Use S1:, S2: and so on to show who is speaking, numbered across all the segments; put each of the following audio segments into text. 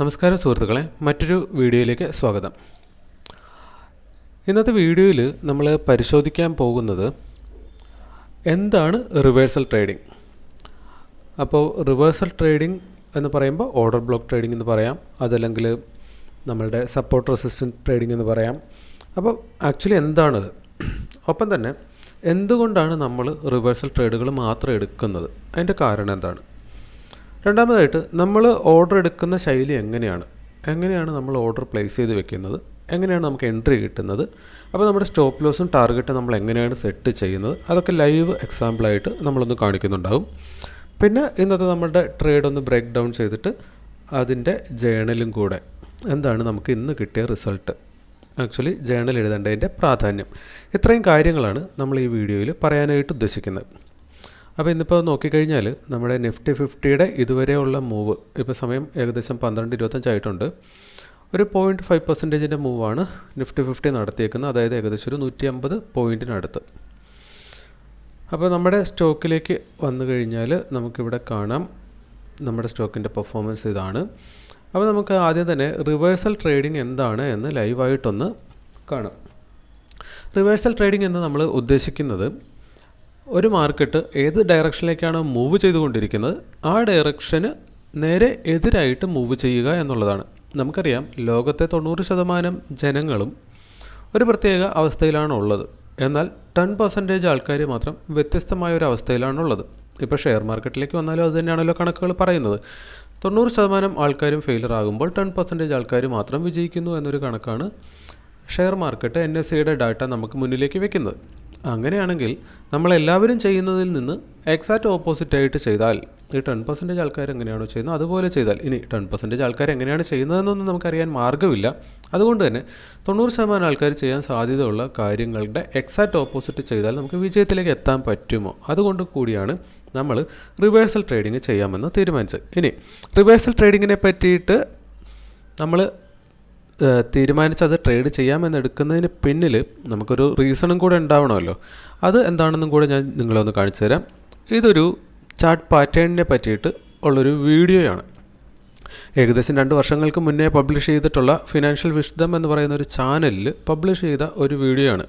S1: നമസ്കാരം സുഹൃത്തുക്കളെ മറ്റൊരു വീഡിയോയിലേക്ക് സ്വാഗതം. ഇന്നത്തെ വീഡിയോയിൽ നമ്മൾ പരിശോധിക്കാൻ പോകുന്നത് എന്താണ് റിവേഴ്സൽ ട്രേഡിംഗ്? അപ്പോൾ റിവേഴ്സൽ ട്രേഡിംഗ് എന്ന് പറയുമ്പോൾ ഓർഡർ ബ്ലോക്ക് ട്രേഡിംഗ് എന്ന് പറയാം അതല്ലെങ്കിൽ നമ്മളുടെ സപ്പോർട്ട് റെസിസ്റ്റൻസ് ട്രേഡിംഗ് എന്ന് പറയാം. അപ്പോൾ ആക്ച്വലി എന്താണത് ഒപ്പം തന്നെ എന്തുകൊണ്ടാണ് നമ്മൾ റിവേഴ്സൽ ട്രേഡുകൾ മാത്രം എടുക്കുന്നത്? അതിന്റെ കാരണം എന്താണ്? രണ്ടാമതായിട്ട് നമ്മൾ ഓർഡർ എടുക്കുന്ന ശൈലി എങ്ങനെയാണ്? എങ്ങനെയാണ് നമ്മൾ ഓർഡർ പ്ലേസ് ചെയ്ത് വെക്കുന്നത്? എങ്ങനെയാണ് നമുക്ക് എൻട്രി കിട്ടുന്നത്? അപ്പോൾ നമ്മുടെ സ്റ്റോപ്പ് ലോസും ടാർഗറ്റും നമ്മൾ എങ്ങനെയാണ് സെറ്റ് ചെയ്യുന്നത്? അതൊക്കെ ലൈവ് എക്സാമ്പിളായിട്ട് നമ്മളൊന്ന് കാണിക്കുന്നുണ്ടാകും പിന്നെ ഇന്നത്തെ നമ്മുടെ ട്രേഡ് ഒന്ന് ബ്രേക്ക് ഡൗൺ ചെയ്തിട്ട് അതിന്റെ ജേണലും കൂടെ എന്താണ് നമുക്ക് ഇന്ന് കിട്ടിയ റിസൾട്ട് ആക്ച്വലി ജേണൽ എഴുതേണ്ടതിന്റെ പ്രാധാന്യം. ഇത്രയും കാര്യങ്ങളാണ് നമ്മൾ ഈ വീഡിയോയിൽ പറയാനായിട്ട് ഉദ്ദേശിക്കുന്നത്. അപ്പോൾ ഇന്നിപ്പോൾ നോക്കിക്കഴിഞ്ഞാൽ നമ്മുടെ നിഫ്റ്റി ഫിഫ്റ്റിയുടെ ഇതുവരെയുള്ള മൂവ് ഇപ്പോൾ സമയം ഏകദേശം പന്ത്രണ്ട് ഇരുപത്തഞ്ചായിട്ടുണ്ട്. ഒരു പോയിന്റ് ഫൈവ് പെർസെന്റേജിന്റെ മൂവാണ് നിഫ്റ്റി ഫിഫ്റ്റി നടത്തിയേക്കുന്നത്. അതായത് ഏകദേശം ഒരു നൂറ്റി അമ്പത് പോയിന്റിനടുത്ത് അപ്പോൾ നമ്മുടെ സ്റ്റോക്കിലേക്ക് വന്നു കഴിഞ്ഞാൽ നമുക്കിവിടെ കാണാം നമ്മുടെ സ്റ്റോക്കിന്റെ പെർഫോമൻസ് ഇതാണ്. അപ്പോൾ നമുക്ക് ആദ്യം തന്നെ റിവേഴ്സൽ ട്രേഡിംഗ് എന്താണ് എന്ന് ലൈവായിട്ടൊന്ന് കാണാം. റിവേഴ്സൽ ട്രേഡിംഗ് എന്ന് നമ്മൾ ഉദ്ദേശിക്കുന്നത് ഒരു മാർക്കറ്റ് ഏത് ഡയറക്ഷനിലേക്കാണ് മൂവ് ചെയ്തുകൊണ്ടിരിക്കുന്നത് ആ ഡയറക്ഷന് നേരെ എതിരായിട്ട് മൂവ് ചെയ്യുക എന്നുള്ളതാണ്. നമുക്കറിയാം ലോകത്തെ തൊണ്ണൂറ് ശതമാനം ജനങ്ങളും ഒരു പ്രത്യേക അവസ്ഥയിലാണ് ഉള്ളത് എന്നാൽ ടെൻ പെർസെന്റേജ് ആൾക്കാർ മാത്രം വ്യത്യസ്തമായ ഒരു അവസ്ഥയിലാണുള്ളത് ഇപ്പോൾ ഷെയർ മാർക്കറ്റിലേക്ക് വന്നാലും അതുതന്നെയാണല്ലോ കണക്കുകൾ പറയുന്നത്. തൊണ്ണൂറ് ശതമാനം ആൾക്കാരും ഫെയിലർ ആകുമ്പോൾ ടെൻ പെർസെന്റേജ് ആൾക്കാർ മാത്രം വിജയിക്കുന്നു എന്നൊരു കണക്കാണ് ഷെയർ മാർക്കറ്റ് എൻ എസ് സിയുടെ ഡാറ്റ നമുക്ക് മുന്നിലേക്ക് വെക്കുന്നത്. അങ്ങനെയാണെങ്കിൽ നമ്മളെല്ലാവരും ചെയ്യുന്നതിൽ നിന്ന് എക്സാക്റ്റ് ഓപ്പോസിറ്റ് ആയിട്ട് ചെയ്താൽ ഈ ടെൻ പെർസെന്റേജ് ആൾക്കാർ എങ്ങനെയാണോ ചെയ്യുന്നത് അതുപോലെ ചെയ്താൽ ഇനി ടെൻ പെർസെന്റേജ് ആൾക്കാർ എങ്ങനെയാണ് ചെയ്യുന്നതെന്നൊന്നും നമുക്കറിയാൻ മാർഗമില്ല. അതുകൊണ്ട് തന്നെ തൊണ്ണൂറ് ശതമാനം ആൾക്കാർ ചെയ്യാൻ സാധ്യതയുള്ള കാര്യങ്ങളുടെ എക്സാക്റ്റ് ഓപ്പോസിറ്റ് ചെയ്താൽ നമുക്ക് വിജയത്തിലേക്ക് എത്താൻ പറ്റുമോ? അതുകൊണ്ട് കൂടിയാണ് നമ്മൾ റിവേഴ്സൽ ട്രേഡിംഗ് ചെയ്യാമെന്ന് തീരുമാനിച്ചത്. ഇനി റിവേഴ്സൽ ട്രേഡിങ്ങിനെ പറ്റിയിട്ട് നമ്മൾ തീരുമാനിച്ചത് ട്രേഡ് ചെയ്യാമെന്ന് എടുക്കുന്നതിന് പിന്നിൽ നമുക്കൊരു റീസണും കൂടെ ഉണ്ടാവണമല്ലോ. അത് എന്താണെന്നും കൂടെ ഞാൻ നിങ്ങളെ ഒന്ന് കാണിച്ചു തരാം. ഇതൊരു ചാർട്ട് പാറ്റേണിനെ പറ്റിയിട്ട് ഉള്ളൊരു വീഡിയോയാണ്. ഏകദേശം രണ്ട് വർഷങ്ങൾക്ക് മുന്നേ പബ്ലിഷ് ചെയ്തിട്ടുള്ള ഫിനാൻഷ്യൽ വിഷ്ദം എന്ന് പറയുന്ന ഒരു ചാനലിൽ പബ്ലിഷ് ചെയ്ത ഒരു വീഡിയോ ആണ്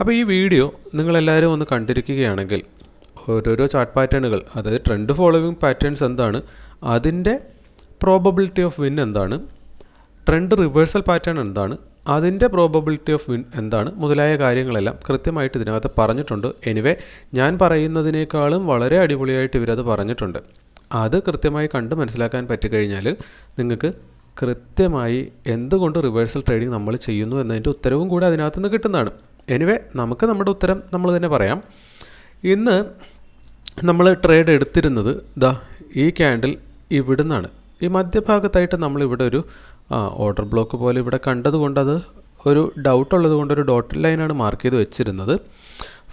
S1: അപ്പോൾ ഈ വീഡിയോ നിങ്ങളെല്ലാവരും ഒന്ന് കണ്ടിരിക്കുകയാണെങ്കിൽ ഓരോരോ ചാർട്ട് പാറ്റേണുകൾ അതായത് ട്രെൻഡ് ഫോളോവിങ് പാറ്റേൺസ് എന്താണ് അതിന്റെ പ്രോബബിലിറ്റി ഓഫ് വിൻ എന്താണ് ട്രെൻഡ് റിവേഴ്സൽ പാറ്റേൺ എന്താണ്? അതിന്റെ പ്രോബബിലിറ്റി ഓഫ് വിൻ എന്താണ്? മുതലായ കാര്യങ്ങളെല്ലാം കൃത്യമായിട്ട് ഇതിനകത്ത് പറഞ്ഞിട്ടുണ്ട്. എനിവേ ഞാൻ പറയുന്നതിനേക്കാളും വളരെ അടിപൊളിയായിട്ട് ഇവരത് പറഞ്ഞിട്ടുണ്ട്. അത് കൃത്യമായി കണ്ട് മനസ്സിലാക്കാൻ പറ്റിക്കഴിഞ്ഞാൽ നിങ്ങൾക്ക് കൃത്യമായി എന്തുകൊണ്ട് റിവേഴ്സൽ ട്രേഡിംഗ് നമ്മൾ ചെയ്യുന്നു എന്നതിന്റെ ഉത്തരവും കൂടെ അതിനകത്ത് നിന്ന് കിട്ടുന്നതാണ്. എനിവേ നമുക്ക് നമ്മുടെ ഉത്തരം നമ്മൾ തന്നെ പറയാം. ഇന്ന് നമ്മൾ ട്രേഡ് എടുത്തിരുന്നത് ദാ ഈ ക്യാൻഡിൽ ഇവിടുന്നാണ്. ഈ മധ്യഭാഗത്തായിട്ട് നമ്മളിവിടെ ഒരു ഓർഡർ ബ്ലോക്ക് പോലെ ഇവിടെ കണ്ടതുകൊണ്ട് അത് ഒരു ഡൗട്ട് ഉള്ളതുകൊണ്ട് ഒരു ഡോട്ട് ലൈനാണ് മാർക്ക് ചെയ്ത് വെച്ചിരുന്നത്.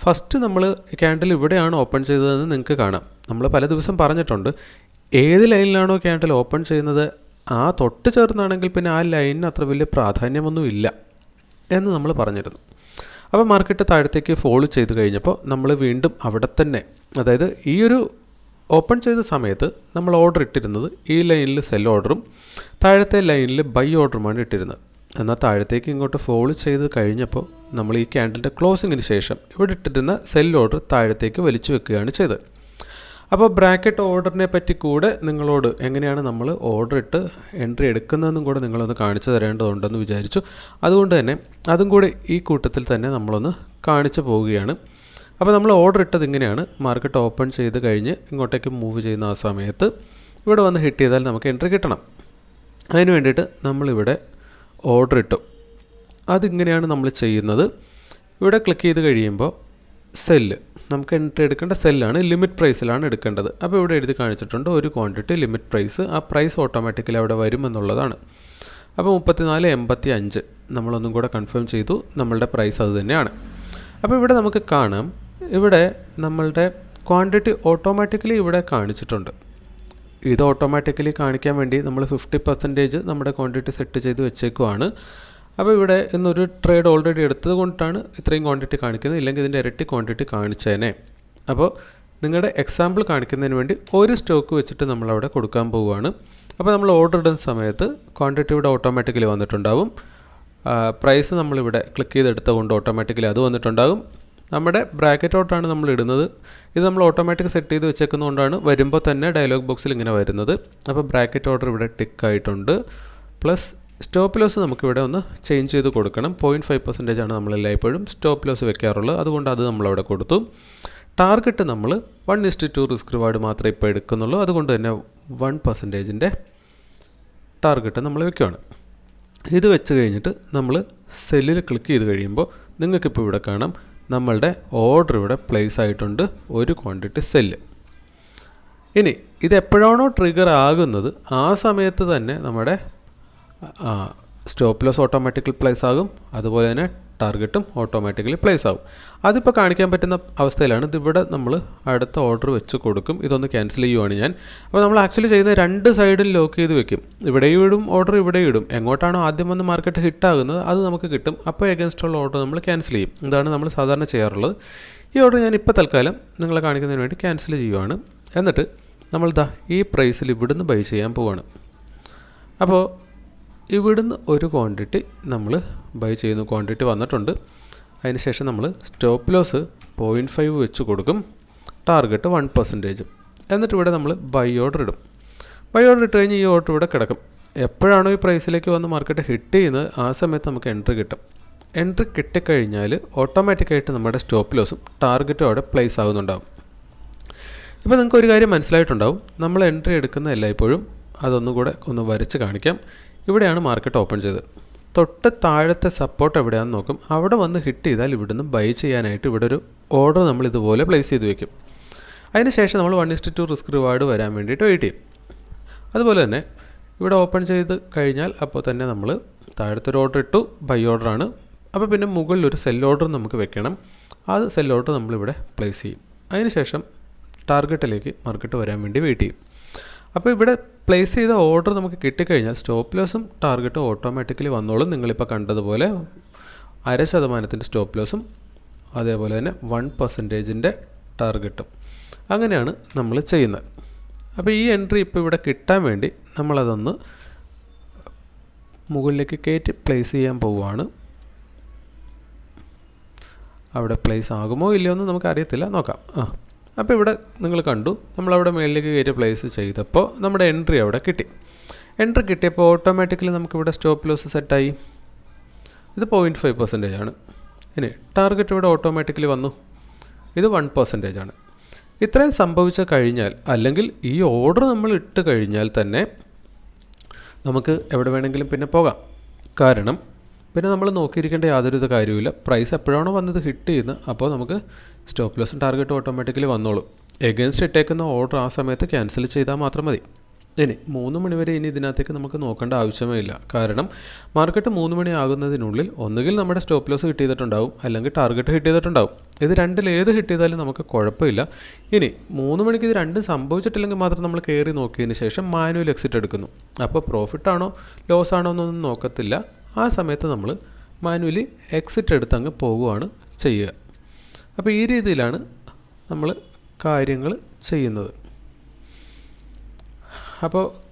S1: ഫസ്റ്റ് നമ്മൾ ക്യാൻഡിൽ ഇവിടെയാണ് ഓപ്പൺ ചെയ്തതെന്ന് നിങ്ങൾക്ക് കാണാം. നമ്മൾ പല ദിവസം പറഞ്ഞിട്ടുണ്ട്. ഏത് ലൈനിലാണോ ക്യാൻഡിൽ ഓപ്പൺ ചെയ്യുന്നത്? ആ തൊട്ട് ചേർന്നാണെങ്കിൽ പിന്നെ ആ ലൈനിന് അത്ര വലിയ പ്രാധാന്യമൊന്നും ഇല്ല എന്ന് നമ്മൾ പറഞ്ഞിരുന്നു. അപ്പോൾ മാർക്കറ്റ് താഴത്തേക്ക് ഫോളോ ചെയ്ത് കഴിഞ്ഞപ്പോൾ നമ്മൾ വീണ്ടും അവിടെ തന്നെ അതായത് ഈ ഒരു ഓപ്പൺ ചെയ്ത സമയത്ത് നമ്മൾ ഓർഡർ ഇട്ടിരുന്നത് ഈ ലൈനിൽ സെൽ ഓർഡറും താഴത്തെ ലൈനിൽ ബൈ ഓർഡറുമാണ് ഇട്ടിരുന്നത്. എന്നാൽ താഴത്തേക്ക് ഇങ്ങോട്ട് ഫോളോ ചെയ്ത് കഴിഞ്ഞപ്പോൾ നമ്മൾ ഈ ക്യാൻഡലിന്റെ ക്ലോസിങ്ങിന് ശേഷം ഇവിടെ ഇട്ടിരുന്ന സെൽ ഓർഡർ താഴത്തേക്ക് വലിച്ചു വെക്കുകയാണ് ചെയ്തത്. അപ്പോൾ ബ്രാക്കറ്റ് ഓർഡറിനെ പറ്റി കൂടെ നിങ്ങളോട് എങ്ങനെയാണ് നമ്മൾ ഓർഡർ ഇട്ട് എൻട്രി എടുക്കുന്നതെന്നും കൂടെ നിങ്ങളൊന്ന് കാണിച്ചു തരേണ്ടതുണ്ടെന്ന് വിചാരിച്ചു. അതുകൊണ്ട് തന്നെ അതും കൂടെ ഈ കൂട്ടത്തിൽ തന്നെ നമ്മളൊന്ന് കാണിച്ചു പോവുകയാണ്. അപ്പോൾ നമ്മൾ ഓർഡർ ഇട്ടത് ഇങ്ങനെയാണ്. മാർക്കറ്റ് ഓപ്പൺ ചെയ്ത് കഴിഞ്ഞ് ഇങ്ങോട്ടേക്ക് മൂവ് ചെയ്യുന്ന ആ സമയത്ത് ഇവിടെ വന്ന് ഹിറ്റ് ചെയ്താൽ നമുക്ക് എൻട്രി കിട്ടണം. അതിന് വേണ്ടിയിട്ട് നമ്മളിവിടെ ഓർഡർ ഇട്ടു. അതിങ്ങനെയാണ് നമ്മൾ ചെയ്യുന്നത്. ഇവിടെ ക്ലിക്ക് ചെയ്ത് കഴിയുമ്പോൾ സെല്ല് നമുക്ക് എൻട്രി എടുക്കേണ്ട സെല്ലാണ് ലിമിറ്റ് പ്രൈസിലാണ് എടുക്കേണ്ടത്. അപ്പോൾ ഇവിടെ എഴുതി കാണിച്ചിട്ടുണ്ട് ഒരു ക്വാണ്ടിറ്റി ലിമിറ്റ് പ്രൈസ് ആ പ്രൈസ് ഓട്ടോമാറ്റിക്കലി അവിടെ വരുമെന്നുള്ളതാണ് അപ്പോൾ മുപ്പത്തിനാല് എൺപത്തി അഞ്ച് നമ്മളൊന്നും കൂടെ കൺഫേം ചെയ്തു. നമ്മളുടെ പ്രൈസ് അത് തന്നെയാണ്. അപ്പോൾ ഇവിടെ നമുക്ക് കാണാം. ഇവിടെ നമ്മളുടെ ക്വാണ്ടിറ്റി ഓട്ടോമാറ്റിക്കലി ഇവിടെ കാണിച്ചിട്ടുണ്ട്. ഇത് ഓട്ടോമാറ്റിക്കലി കാണിക്കാൻ വേണ്ടി നമ്മൾ ഫിഫ്റ്റി പെർസെന്റേജ് നമ്മുടെ ക്വാണ്ടിറ്റി സെറ്റ് ചെയ്ത് വെച്ചേക്കുവാണ്. അപ്പോൾ ഇവിടെ ഇന്നൊരു ട്രേഡ് ഓൾറെഡി എടുത്തത് കൊണ്ടാണ് ഇത്രയും ക്വാണ്ടിറ്റി കാണിക്കുന്നത്. ഇല്ലെങ്കിൽ ഇതിന്റെ ഇരട്ടി ക്വാണ്ടിറ്റി കാണിച്ചേനെ. അപ്പോൾ നിങ്ങളുടെ എക്സാമ്പിൾ കാണിക്കുന്നതിന് വേണ്ടി ഒരു സ്റ്റോക്ക് വെച്ചിട്ട് നമ്മളവിടെ കൊടുക്കാൻ പോവുകയാണ്. അപ്പോൾ നമ്മൾ ഓർഡർ ഇടുന്ന സമയത്ത് ക്വാണ്ടിറ്റി ഇവിടെ ഓട്ടോമാറ്റിക്കലി വന്നിട്ടുണ്ടാവും. പ്രൈസ് നമ്മളിവിടെ ക്ലിക്ക് ചെയ്തെടുത്തുകൊണ്ട് ഓട്ടോമാറ്റിക്കലി അത് വന്നിട്ടുണ്ടാകും നമ്മുടെ ബ്രാക്കറ്റ് ഔട്ടാണ് നമ്മൾ ഇടുന്നത്. ഇത് നമ്മൾ ഓട്ടോമാറ്റിക് സെറ്റ് ചെയ്ത് വെച്ചേക്കുന്നതുകൊണ്ടാണ് വരുമ്പോൾ തന്നെ ഡയലോഗ് ബോക്സിൽ ഇങ്ങനെ വരുന്നത്. അപ്പോൾ ബ്രാക്കറ്റ് ഓർഡർ ഇവിടെ ടിക്ക് ആയിട്ടുണ്ട്. പ്ലസ് സ്റ്റോപ്പ് ലോസ് നമുക്കിവിടെ ഒന്ന് ചേഞ്ച് ചെയ്ത് കൊടുക്കണം. പോയിന്റ് ഫൈവ് പെർസെന്റേജ് ആണ് നമ്മളെല്ലായ്പ്പോഴും സ്റ്റോപ്പ് ലോസ് വെക്കാറുള്ളത്. അതുകൊണ്ട് അത് നമ്മളവിടെ കൊടുത്തു. ടാർഗറ്റ് നമ്മൾ one is to two risk reward മാത്രമേ ഇപ്പോൾ എടുക്കുന്നുള്ളൂ. അതുകൊണ്ട് തന്നെ വൺ പെർസെന്റേജിന്റെ ടാർഗറ്റ് നമ്മൾ വെക്കുകയാണ് ഇത് വെച്ച് കഴിഞ്ഞിട്ട് നമ്മൾ സെല്ലിൽ ക്ലിക്ക് ചെയ്ത് കഴിയുമ്പോൾ നിങ്ങൾക്കിപ്പോൾ ഇവിടെ കാണാം. നമ്മളുടെ ഓർഡർ ഇവിടെ പ്ലേസ് ആയിട്ടുണ്ട് ഒരു ക്വാണ്ടിറ്റി സെല്ല് ഇനി ഇത് എപ്പോഴാണോ ട്രിഗർ ആകുന്നത് ആ സമയത്ത് തന്നെ നമ്മുടെ സ്റ്റോപ്പ് ലോസ് ഓട്ടോമാറ്റിക്കലി പ്ലേസ് ആകും. അതുപോലെ തന്നെ ടാർഗറ്റും ഓട്ടോമാറ്റിക്കലി പ്ലേസ് ആകും. അതിപ്പോൾ കാണിക്കാൻ പറ്റുന്ന അവസ്ഥയിലാണ്. ഇതിവിടെ നമ്മൾ അടുത്ത ഓർഡർ വെച്ച് കൊടുക്കും. ഇതൊന്ന് ക്യാൻസൽ ചെയ്യുവാണ് ഞാൻ. അപ്പോൾ നമ്മൾ ആക്ച്വലി ചെയ്യുന്ന രണ്ട് സൈഡിൽ ലോക്ക് ചെയ്ത് വെക്കും. ഇവിടെയും ഇടും ഓർഡർ ഇവിടെ ഇടും. എങ്ങോട്ടാണോ ആദ്യം വന്ന് മാർക്കറ്റ് ഹിറ്റാകുന്നത് അത് നമുക്ക് കിട്ടും. അപ്പോൾ എഗൻസ്റ്റ് ഉള്ള ഓർഡർ നമ്മൾ ക്യാൻസൽ ചെയ്യും. ഇതാണ് നമ്മൾ സാധാരണ ചെയ്യാറുള്ളത്. ഈ ഓർഡർ ഞാൻ ഇപ്പോൾ തൽക്കാലം നിങ്ങളെ കാണിക്കുന്നതിന് വേണ്ടി ക്യാൻസൽ ചെയ്യുവാണ്. എന്നിട്ട് നമ്മൾ ദാ ഈ പ്രൈസിൽ ഇവിടുന്ന് ബൈ ചെയ്യാൻ പോവാണ്. അപ്പോൾ ഇവിടുന്ന് ഒരു ക്വാണ്ടിറ്റി നമ്മൾ ബൈ ചെയ്യുന്ന. ക്വാണ്ടിറ്റി വന്നിട്ടുണ്ട്. അതിനുശേഷം നമ്മൾ സ്റ്റോപ്പ് ലോസ് പോയിന്റ് ഫൈവ് വെച്ച് കൊടുക്കും. ടാർഗറ്റ് വൺ പെർസെന്റേജ് എന്നിട്ട് ഇവിടെ നമ്മൾ ബൈ ഓർഡർ ഇടും. ബൈ ഓർഡർ ഇട്ട് കഴിഞ്ഞ് ഈ ഓർഡർ ഇവിടെ കിടക്കും. എപ്പോഴാണോ ഈ പ്രൈസിലേക്ക് വന്ന് മാർക്കറ്റ് ഹിറ്റ് ചെയ്യുന്നത് ആ സമയത്ത് നമുക്ക് എൻട്രി കിട്ടും. എൻട്രി കിട്ടിക്കഴിഞ്ഞാൽ ഓട്ടോമാറ്റിക്കായിട്ട് നമ്മുടെ സ്റ്റോപ്പ് ലോസും ടാർഗറ്റും അവിടെ പ്ലേസ് ആകുന്നുണ്ടാവും ഇപ്പോൾ നിങ്ങൾക്ക് ഒരു കാര്യം മനസ്സിലായിട്ടുണ്ടാവും. നമ്മൾ എൻട്രി എടുക്കുന്ന എല്ലായ്പ്പോഴും അതൊന്നുകൂടെ ഒന്ന് വരച്ച് കാണിക്കാം. ഇവിടെയാണ് മാർക്കറ്റ് ഓപ്പൺ ചെയ്തത്. തൊട്ട് താഴത്തെ സപ്പോർട്ട് എവിടെയാണെന്ന് നോക്കും. അവിടെ വന്ന് ഹിറ്റ് ചെയ്താൽ ഇവിടുന്ന് ബൈ ചെയ്യാനായിട്ട് ഇവിടെ ഒരു ഓർഡർ നമ്മൾ ഇതുപോലെ പ്ലേസ് ചെയ്ത് വെക്കും. അതിനുശേഷം നമ്മൾ one is to two risk reward വരാൻ വേണ്ടിയിട്ട് വെയിറ്റ് ചെയ്യും. അതുപോലെ തന്നെ ഇവിടെ ഓപ്പൺ ചെയ്ത് കഴിഞ്ഞാൽ അപ്പോൾ തന്നെ നമ്മൾ താഴത്തെ ഒരു ഓർഡർ ഇട്ടു ബൈ ഓർഡറാണ് അപ്പോൾ പിന്നെ മുകളിൽ ഒരു സെൽ ഓർഡർ നമുക്ക് വെക്കണം. ആ സെൽ ഓർഡർ നമ്മളിവിടെ പ്ലേസ് ചെയ്യും. അതിനുശേഷം ടാർഗറ്റിലേക്ക് മാർക്കറ്റ് വരാൻ വേണ്ടി വെയിറ്റ് ചെയ്യും. അപ്പോൾ ഇവിടെ പ്ലേസ് ചെയ്ത ഓർഡർ നമുക്ക് കിട്ടിക്കഴിഞ്ഞാൽ സ്റ്റോപ്പ് ലോസും ടാർഗറ്റും ഓട്ടോമാറ്റിക്കലി വന്നോളും. നിങ്ങളിപ്പോൾ കണ്ടതുപോലെ അര ശതമാനത്തിന്റെ സ്റ്റോപ്പ് ലോസും അതേപോലെ തന്നെ വൺ പെർസെന്റേജിന്റെ ടാർഗറ്റും അങ്ങനെയാണ് നമ്മൾ ചെയ്യുന്നത്. അപ്പോൾ ഈ എൻട്രി ഇപ്പോൾ ഇവിടെ കിട്ടാൻ വേണ്ടി നമ്മളതൊന്ന് മുകളിലേക്ക് കയറ്റി പ്ലേസ് ചെയ്യാൻ പോവുകയാണ്. അവിടെ പ്ലേസ് ആകുമോ ഇല്ലയോ എന്ന് നമുക്കറിയത്തില്ല. നോക്കാം. ആ. അപ്പോൾ ഇവിടെ നിങ്ങൾ കണ്ടു നമ്മളവിടെ മുകളിലേക്ക് കയറ്റി പ്ലേസ് ചെയ്തപ്പോൾ നമ്മുടെ എൻട്രി അവിടെ കിട്ടി. എൻട്രി കിട്ടിയപ്പോൾ ഓട്ടോമാറ്റിക്കലി നമുക്കിവിടെ സ്റ്റോപ്പ് ലോസ് സെറ്റായി ഇത് പോയിന്റ് ഫൈവ് പെർസെന്റേജ് ആണ്. ഇനി ടാർഗറ്റ് ഇവിടെ ഓട്ടോമാറ്റിക്കലി വന്നു. ഇത് വൺ പെർസെന്റേജ് ആണ്. ഇത്രയും സംഭവിച്ച കഴിഞ്ഞാൽ അല്ലെങ്കിൽ ഈ ഓർഡർ നമ്മൾ ഇട്ട് കഴിഞ്ഞാൽ തന്നെ നമുക്ക് എവിടെ വേണമെങ്കിലും പിന്നെ പോകാം. കാരണം പിന്നെ നമ്മൾ നോക്കിയിരിക്കേണ്ട യാതൊരു കാര്യവുമില്ല. പ്രൈസ് എപ്പോഴാണോ വന്നത് ഹിറ്റ് ചെയ്യുന്നത് അപ്പോൾ നമുക്ക് സ്റ്റോപ്പ് ലോസും ടാർഗറ്റും ഓട്ടോമാറ്റിക്കലി വന്നോളും. എഗൻസ്റ്റ് ഇട്ടേക്കുന്ന ഓർഡർ ആ സമയത്ത് ക്യാൻസൽ ചെയ്താൽ മാത്രം മതി. ഇനി മൂന്ന് മണിവരെ ഇനി ഇതിനകത്തേക്ക് നമുക്ക് നോക്കേണ്ട ആവശ്യമേ ഇല്ല കാരണം മാർക്കറ്റ് മൂന്ന് മണി ആകുന്നതിനുള്ളിൽ ഒന്നുകിൽ നമ്മുടെ സ്റ്റോപ്പ് ലോസ് ഹിറ്റ് ചെയ്തിട്ടുണ്ടാവും അല്ലെങ്കിൽ ടാർഗറ്റ് ഹിറ്റ് ചെയ്തിട്ടുണ്ടാവും. ഇത് രണ്ടിൽ ഏത് ഹിറ്റ് ചെയ്താലും നമുക്ക് കുഴപ്പമില്ല. ഇനി മൂന്ന് മണിക്ക് ഇത് രണ്ടും സംഭവിച്ചിട്ടില്ലെങ്കിൽ മാത്രം നമ്മൾ കയറി നോക്കിയതിന് ശേഷം മാനുവൽ എക്സിറ്റ് എടുക്കുന്നു. അപ്പോൾ പ്രോഫിറ്റ് ആണോ ലോസ് ആണോ എന്നൊന്നും നോക്കത്തില്ല. ആ സമയത്ത് നമ്മൾ മാനുവലി എക്സിറ്റ് എടുത്ത് അങ്ങ് പോവുകയാണ് ചെയ്യുക. അപ്പോൾ ഈ രീതിയിലാണ് നമ്മൾ കാര്യങ്ങൾ ചെയ്യുന്നത്. അപ്പോൾ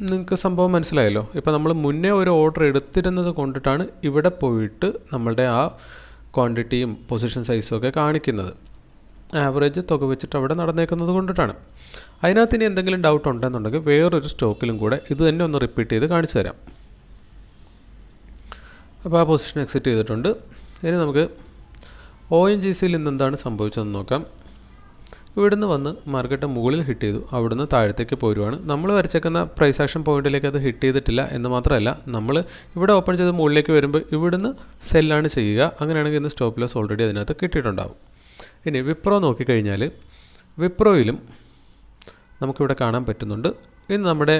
S1: നിങ്ങൾക്ക് സംഭവം മനസ്സിലായല്ലോ? ഇപ്പോൾ നമ്മൾ മുന്നേ ഒരു ഓർഡർ എടുത്തിരുന്നത് കൊണ്ടിട്ടാണ് ഇവിടെ പോയിട്ട് നമ്മളുടെ ആ ക്വാണ്ടിറ്റിയും പൊസിഷൻ സൈസും ഒക്കെ കാണിക്കുന്നത്. ആവറേജ് തുക വെച്ചിട്ട് അവിടെ നടന്നേക്കുന്നത് കൊണ്ടിട്ടാണ്. അതിനകത്ത് ഇനി എന്തെങ്കിലും ഡൗട്ട് ഉണ്ടെന്നുണ്ടെങ്കിൽ വേറൊരു സ്റ്റോക്കിലും കൂടെ ഇത് തന്നെ ഒന്ന് റിപ്പീറ്റ് ചെയ്ത് കാണിച്ചു തരാം. അപ്പോൾ ആ പൊസിഷൻ എക്സിറ്റ് ചെയ്തിട്ടുണ്ട്. ഇനി നമുക്ക് ഒ എൻ ജി സിയിൽ ഇന്ന് എന്താണ് സംഭവിച്ചതെന്ന് നോക്കാം. ഇവിടുന്ന് വന്ന് മാർക്കറ്റ് മുകളിൽ ഹിറ്റ് ചെയ്തു. അവിടുന്ന് താഴത്തേക്ക് പോരുവാണ്. നമ്മൾ വരച്ചേക്കുന്ന പ്രൈസ് ആക്ഷൻ പോയിന്റിലേക്ക് അത് ഹിറ്റ് ചെയ്തിട്ടില്ല എന്ന് മാത്രമല്ല നമ്മൾ ഇവിടെ ഓപ്പൺ ചെയ്ത് മുകളിലേക്ക് വരുമ്പോൾ ഇവിടുന്ന് സെല്ലാണ് ചെയ്യുക. അങ്ങനെയാണെങ്കിൽ ഇന്ന് സ്റ്റോപ്പ് ലോസ് ഓൾറെഡി അതിനകത്ത് കിട്ടിയിട്ടുണ്ടാവും. ഇനി വിപ്രോ നോക്കിക്കഴിഞ്ഞാൽ വിപ്രോയിലും നമുക്കിവിടെ കാണാൻ പറ്റുന്നുണ്ട്. ഇന്ന് നമ്മുടെ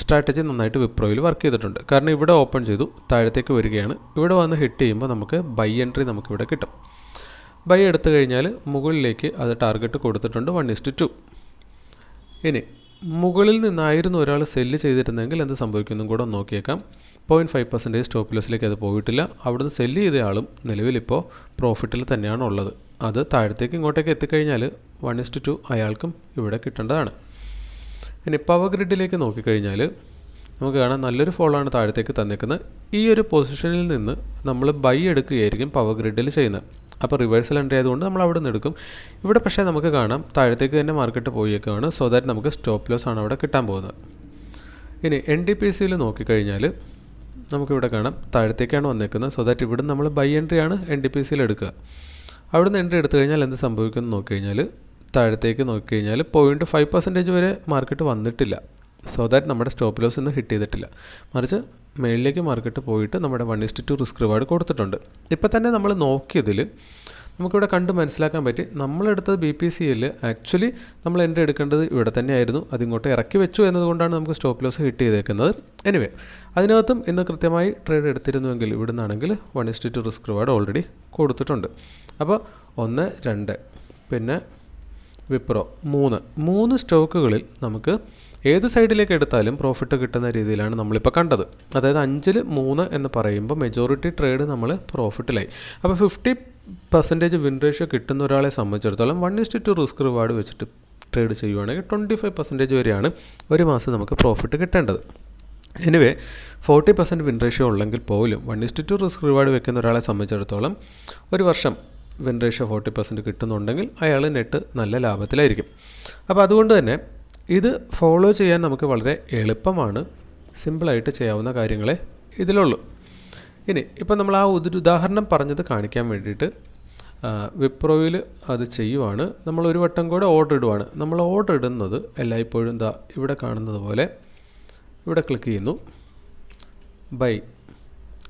S1: സ്ട്രാറ്റജി നന്നായിട്ട് വിപ്രോയിൽ വർക്ക് ചെയ്തിട്ടുണ്ട്. കാരണം ഇവിടെ ഓപ്പൺ ചെയ്തു താഴത്തേക്ക് വരികയാണ്. ഇവിടെ വന്ന് ഹിറ്റ് ചെയ്യുമ്പോൾ നമുക്ക് ബൈ എൻട്രി നമുക്കിവിടെ കിട്ടും. ബൈ എടുത്തു കഴിഞ്ഞാൽ മുകളിലേക്ക് അത് ടാർഗറ്റ് കൊടുത്തിട്ടുണ്ട് വൺ ഇസ്റ്റ് ടു ഇനി മുകളിൽ നിന്നായിരുന്നു ഒരാൾ സെല്ല് ചെയ്തിരുന്നെങ്കിൽ എന്ത് സംഭവിക്കുന്നും കൂടെ നോക്കിയേക്കാം. പോയിന്റ് ഫൈവ് പെർസെന്റേജ് സ്റ്റോപ്പ് ലോസിലേക്ക് അത് പോയിട്ടില്ല. അവിടുന്ന് സെല്ല് ചെയ്ത ആളും നിലവിലിപ്പോൾ പ്രോഫിറ്റിൽ തന്നെയാണ് ഉള്ളത് അത് താഴത്തേക്ക് ഇങ്ങോട്ടേക്ക് എത്തിക്കഴിഞ്ഞാൽ വൺ ഇസ്റ്റ് ടു അയാൾക്കും ഇവിടെ കിട്ടേണ്ടതാണ്. ഇനി പവർ ഗ്രിഡിലേക്ക് നോക്കിക്കഴിഞ്ഞാൽ നമുക്ക് കാണാം നല്ലൊരു ഫോളാണ് താഴത്തേക്ക് തന്നേക്കുന്നത് ഈ ഒരു പൊസിഷനിൽ നിന്ന് നമ്മൾ ബൈ എടുക്കുകയായിരിക്കും പവർ ഗ്രിഡിൽ ചെയ്യുന്നത്. അപ്പോൾ റിവേഴ്സൽ എൻട്രി ആയതുകൊണ്ട് നമ്മൾ അവിടെ നിന്ന് എടുക്കും. ഇവിടെ പക്ഷേ നമുക്ക് കാണാം താഴത്തേക്ക് തന്നെ മാർക്കറ്റ് പോയേക്കാണ്. സോ ദാറ്റ് നമുക്ക് സ്റ്റോപ്പ് ലോസ് ആണ് അവിടെ കിട്ടാൻ പോകുന്നത്. ഇനി എൻ ഡി പി സിയിൽ നോക്കിക്കഴിഞ്ഞാൽ നമുക്കിവിടെ കാണാം താഴത്തേക്കാണ് വന്നേക്കുന്നത്. സോ ദാറ്റ് ഇവിടെ നമ്മൾ ബൈ എൻട്രിയാണ് എൻ ഡി പി സിയിൽ എടുക്കുക. അവിടുന്ന് എൻട്രി എടുത്തു കഴിഞ്ഞാൽ എന്ത് സംഭവിക്കുമെന്ന് നോക്കിക്കഴിഞ്ഞാൽ താഴത്തേക്ക് നോക്കിക്കഴിഞ്ഞാൽ പോയിന്റ് ഫൈവ് പെർസെന്റേജ് വരെ മാർക്കറ്റ് വന്നിട്ടില്ല. സോ ദാറ്റ് നമ്മുടെ സ്റ്റോപ്പ് ലോസ് ഇന്ന് ഹിറ്റ് ചെയ്തിട്ടില്ല. മറിച്ച് മേളിലേക്ക് മാർക്കറ്റ് പോയിട്ട് നമ്മുടെ one is to two risk reward കൊടുത്തിട്ടുണ്ട്. ഇപ്പം തന്നെ നമ്മൾ നോക്കിയതിൽ നമുക്കിവിടെ കണ്ട് മനസ്സിലാക്കാൻ പറ്റി. നമ്മളെടുത്തത് ബി പി സി എല്ലിൽ ആക്ച്വലി നമ്മൾ എന്റെ എടുക്കേണ്ടത് ഇവിടെ തന്നെയായിരുന്നു. അതിങ്ങോട്ട് ഇറക്കി വെച്ചു എന്നതുകൊണ്ടാണ് നമുക്ക് സ്റ്റോപ്പ് ലോസ് ഹിറ്റ് ചെയ്തേക്കുന്നത്. എനിവേ അതിനകത്തും ഇന്ന് കൃത്യമായി ട്രേഡ് എടുത്തിരുന്നുവെങ്കിൽ ഇവിടെ നിന്നാണെങ്കിൽ one is to two risk reward already കൊടുത്തിട്ടുണ്ട്. അപ്പോൾ ഒന്ന് രണ്ട് പിന്നെ വിപ്രോ. മൂന്ന്. മൂന്ന് സ്റ്റോക്കുകളിൽ നമുക്ക് ഏത് സൈഡിലേക്ക് എടുത്താലും പ്രോഫിറ്റ് കിട്ടുന്ന രീതിയിലാണ് നമ്മളിപ്പോൾ കണ്ടത്. അതായത് അഞ്ചിൽ മൂന്ന് എന്ന് പറയുമ്പോൾ മെജോറിറ്റി ട്രേഡ് നമ്മൾ പ്രോഫിറ്റിലായി അപ്പോൾ ഫിഫ്റ്റി പെർസെന്റേജ് വിൻ റേഷ്യോ കിട്ടുന്ന ഒരാളെ സംബന്ധിച്ചിടത്തോളം one is to two risk reward വെച്ചിട്ട് ട്രേഡ് ചെയ്യുവാണെങ്കിൽ ട്വന്റി ഫൈവ് പെർസെന്റേജ് വരെയാണ് ഒരു മാസം നമുക്ക് പ്രോഫിറ്റ് കിട്ടേണ്ടത്. Anyway forty percent win ratio ഉള്ളെങ്കിൽ പോലും one is to two risk reward വെക്കുന്ന ഒരാളെ സംബന്ധിച്ചിടത്തോളം ഒരു വർഷം വിൻ ഫോർട്ടി പെർസെന്റ് കിട്ടുന്നുണ്ടെങ്കിൽ അയാൾ നെറ്റ് നല്ല ലാഭത്തിലായിരിക്കും. അപ്പോൾ അതുകൊണ്ട് തന്നെ ഇത് ഫോളോ ചെയ്യാൻ നമുക്ക് വളരെ എളുപ്പമാണ്. സിമ്പിളായിട്ട് ചെയ്യാവുന്ന കാര്യങ്ങളെ ഇതിലുള്ളൂ. ഇനി ഇപ്പം നമ്മൾ ആ ഒരു ഉദാഹരണം പറഞ്ഞത് കാണിക്കാൻ വേണ്ടിയിട്ട് വിപ്രോയിൽ അത് ചെയ്യുവാണ്. നമ്മൾ ഒരു വട്ടം കൂടെ ഓർഡർ ഇടുവാണ്. നമ്മൾ ഓർഡർ ഇടുന്നത് എല്ലായ്പ്പോഴും എന്താ ഇവിടെ കാണുന്നത് പോലെ ഇവിടെ ക്ലിക്ക് ചെയ്യുന്നു. ബൈ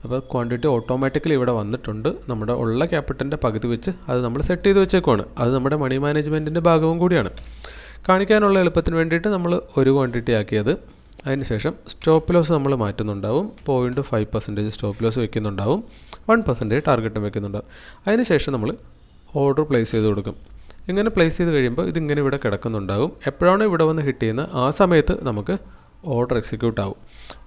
S1: അപ്പോൾ ക്വാണ്ടിറ്റി ഓട്ടോമാറ്റിക്കലി ഇവിടെ വന്നിട്ടുണ്ട്. നമ്മുടെ ഉള്ള ക്യാപിറ്റലിന്റെ പകുതി വെച്ച് അത് നമ്മൾ സെറ്റ് ചെയ്ത് വെച്ചേക്കുവാണ്. അത് നമ്മുടെ മണി മാനേജ്മെന്റിന്റെ ഭാഗവും കൂടിയാണ്. കാണിക്കാനുള്ള എളുപ്പത്തിന് വേണ്ടിയിട്ട് നമ്മൾ ഒരു ക്വാണ്ടിറ്റി ആക്കിയത്. അതിനുശേഷം സ്റ്റോപ്പ് ലോസ് നമ്മൾ മാറ്റുന്നുണ്ടാവും. Point five percentage stop loss വെക്കുന്നുണ്ടാവും. One percentage ടാർഗറ്റും വെക്കുന്നുണ്ടാവും. അതിനുശേഷം നമ്മൾ ഓർഡർ പ്ലേസ് ചെയ്ത് കൊടുക്കും. ഇങ്ങനെ പ്ലേസ് ചെയ്ത് കഴിയുമ്പോൾ ഇതിങ്ങനെ ഇവിടെ കിടക്കുന്നുണ്ടാവും. എപ്പോഴാണ് ഇവിടെ വന്ന് ഹിറ്റ് ചെയ്യുന്നത്? ആ സമയത്ത് നമുക്ക് ഓർഡർ എക്സിക്യൂട്ട് ആകും